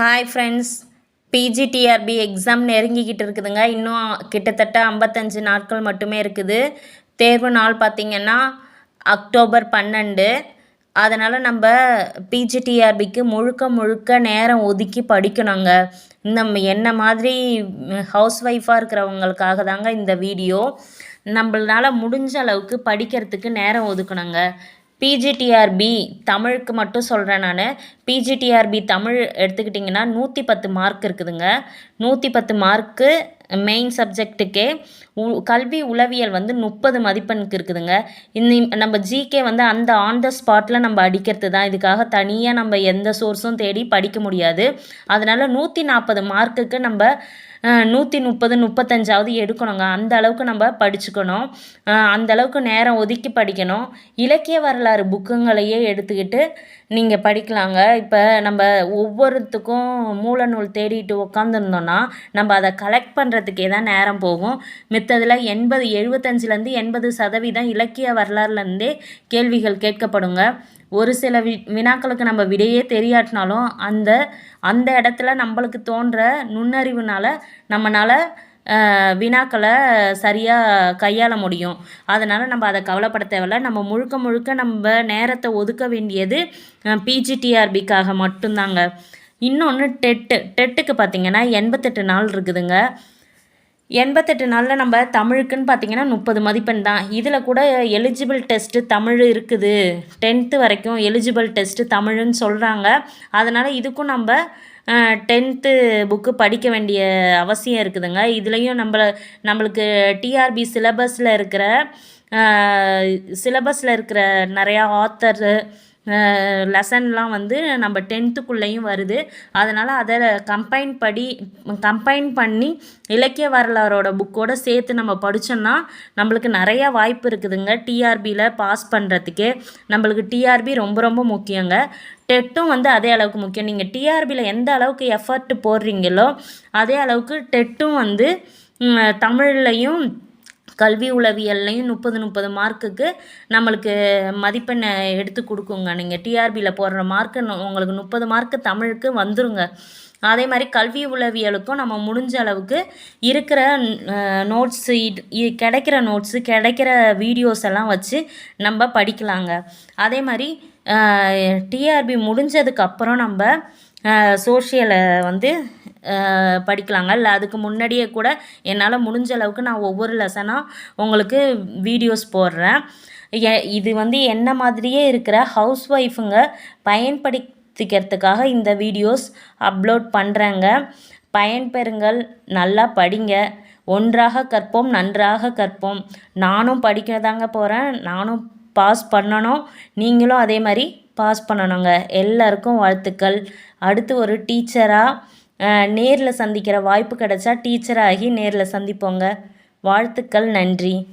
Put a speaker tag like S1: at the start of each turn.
S1: Hi friends PGTRB exam நெருங்கிக்கிட்டு இருக்குதுங்க. இன்னும் கிட்டத்தட்ட ஐம்பத்தஞ்சு நாட்கள் மட்டுமே இருக்குது. தேர்வு நாள் பார்த்திங்கன்னா அக்டோபர் பன்னெண்டு. அதனால் நம்ம பிஜிடிஆர்பிக்கு முழுக்க முழுக்க நேரம் ஒதுக்கி படிக்கணுங்க. நம்ம என்ன மாதிரி ஹவுஸ் ஒய்ஃபாக இருக்கிறவங்களுக்காக தாங்க இந்த வீடியோ. நம்மளால முடிஞ்ச அளவுக்கு படிக்கிறதுக்கு நேரம் ஒதுக்கணுங்க. பிஜிடிஆர்பி தமிழுக்கு மட்டும் சொல்கிறேன் நான். பிஜிடிஆர்பி தமிழ் எடுத்துக்கிட்டிங்கன்னா நூற்றி பத்து மார்க் இருக்குதுங்க. நூற்றி பத்து மார்க்கு மெயின் சப்ஜெக்ட்டுக்கே உ கல்வி உளவியல் வந்து முப்பது மதிப்பெண்ணுக்கு இருக்குதுங்க. இந்த நம்ம ஜிகே வந்து அந்த ஆன் த ஸ்பாட்டில் நம்ம அடிக்கிறது தான். இதுக்காக தனியாக நம்ம எந்த சோர்ஸும் தேடி படிக்க முடியாது. அதனால் நூற்றி நாற்பது மார்க்குக்கு நம்ம நூற்றி முப்பது முப்பத்தஞ்சாவது எடுக்கணுங்க. அந்த அளவுக்கு நம்ம படிச்சுக்கணும். அந்த அளவுக்கு நேரம் ஒதுக்கி படிக்கணும். இலக்கிய வரலாறு புக்குங்களையே எடுத்துக்கிட்டு நீங்கள் படிக்கலாங்க. இப்போ நம்ம ஒவ்வொருத்துக்கும் மூல நூல் தேடிட்டு உட்காந்துருந்தோன்னா நம்ம அதை கலெக்ட் பண்ணுற பண்ணுறதுக்கே தான் நேரம் போகும். மித்ததில் எண்பது எழுபத்தஞ்சிலேருந்து எண்பது சதவீதம் இலக்கிய வரலாறுலேருந்தே கேள்விகள் கேட்கப்படுங்க. ஒரு சில வி வினாக்களுக்கு நம்ம விடையே தெரியாட்டினாலும் அந்த அந்த இடத்துல நம்மளுக்கு தோன்ற நுண்ணறிவுனால் நம்மளால் வினாக்களை சரியாக கையாள முடியும். அதனால் நம்ம அதை கவலைப்பட தேவையில்ல. நம்ம முழுக்க முழுக்க நம்ம நேரத்தை ஒதுக்க வேண்டியது பிஜிடிஆர்பிக்காக மட்டும்தாங்க. இன்னொன்று டெட்டு. டெட்டுக்கு பார்த்திங்கன்னா எண்பத்தெட்டு நாள் இருக்குதுங்க. எண்பத்தெட்டு நாளில் நம்ம தமிழுக்குன்னு பார்த்தீங்கன்னா முப்பது மதிப்பெண் தான். இதில் கூட எலிஜிபிள் டெஸ்ட்டு தமிழ் இருக்குது. டென்த்து வரைக்கும் எலிஜிபிள் டெஸ்ட்டு தமிழ்னு சொல்கிறாங்க அதனால் இதுக்கும் நம்ம டென்த்து புக்கு படிக்க வேண்டிய அவசியம் இருக்குதுங்க. இதுலேயும் நம்மள நம்மளுக்கு டிஆர்பி சிலபஸில் இருக்கிற சிலபஸில் இருக்கிற நிறையா ஆத்தரு லெசன்லாம் வந்து நம்ம டென்த்துக்குள்ளேயும் வருது. அதனால் அதை கம்பைன் படி கம்பைன் பண்ணி இலக்கிய வரலாறோட புக்கோடு சேர்த்து நம்ம படித்தோம்னா நம்மளுக்கு நிறையா வாய்ப்பு இருக்குதுங்க. டிஆர்பியில் பாஸ் பண்ணுறதுக்கு நம்மளுக்கு டிஆர்பி ரொம்ப ரொம்ப முக்கியங்க. டெட்டும் வந்து அதே அளவுக்கு முக்கியம். நீங்கள் டிஆர்பியில் எந்த அளவுக்கு எஃபர்ட் போடுறீங்களோ அதே அளவுக்கு டெட்டும் வந்து தமிழ்லையும் கல்வி உளவியல்லையும் முப்பது முப்பது மார்க்குக்கு நம்மளுக்கு மதிப்பெண்ணை எடுத்து கொடுக்குங்க. நீங்கள் டிஆர்பியில் போடுற மார்க்கு உங்களுக்கு முப்பது மார்க்கு தமிழுக்கு வந்துருங்க. அதே மாதிரி கல்வி உளவியலுக்கும் நம்ம முடிஞ்ச அளவுக்கு இருக்கிற நோட்ஸு கிடைக்கிற நோட்ஸு கிடைக்கிற வீடியோஸ் எல்லாம் வச்சு நம்ம படிக்கலாங்க. அதே மாதிரி டிஆர்பி முடிஞ்சதுக்கப்புறம் நம்ம சோஷியலை வந்து படிக்கலாங்க. இல்லை அதுக்கு முன்னாடியே கூட என்னால் முடிஞ்ச அளவுக்கு நான் ஒவ்வொரு லெசனாக உங்களுக்கு வீடியோஸ் போடுறேன். இது வந்து என்ன மாதிரியே இருக்கிற ஹவுஸ் ஒய்ஃபுங்க பயன்படுத்திக்கிறதுக்காக இந்த வீடியோஸ் அப்லோட் பண்ணுறேங்க பயன்பெறுங்கள் நல்லா படிங்க. ஒன்றாக கற்போம் நன்றாக கற்போம். நானும் படிக்க தாங்க போகிறேன் நானும் பாஸ் பண்ணணும். நீங்களும் அதே மாதிரி பாஸ் பண்ணணுங்க. எல்லாருக்கும் வாழ்த்துக்கள். அடுத்து ஒரு டீச்சராக நேரில் சந்திக்கிற வாய்ப்பு கிடச்சா டீச்சராகி நேரில் சந்திப்போங்க. வாழ்த்துக்கள் நன்றி.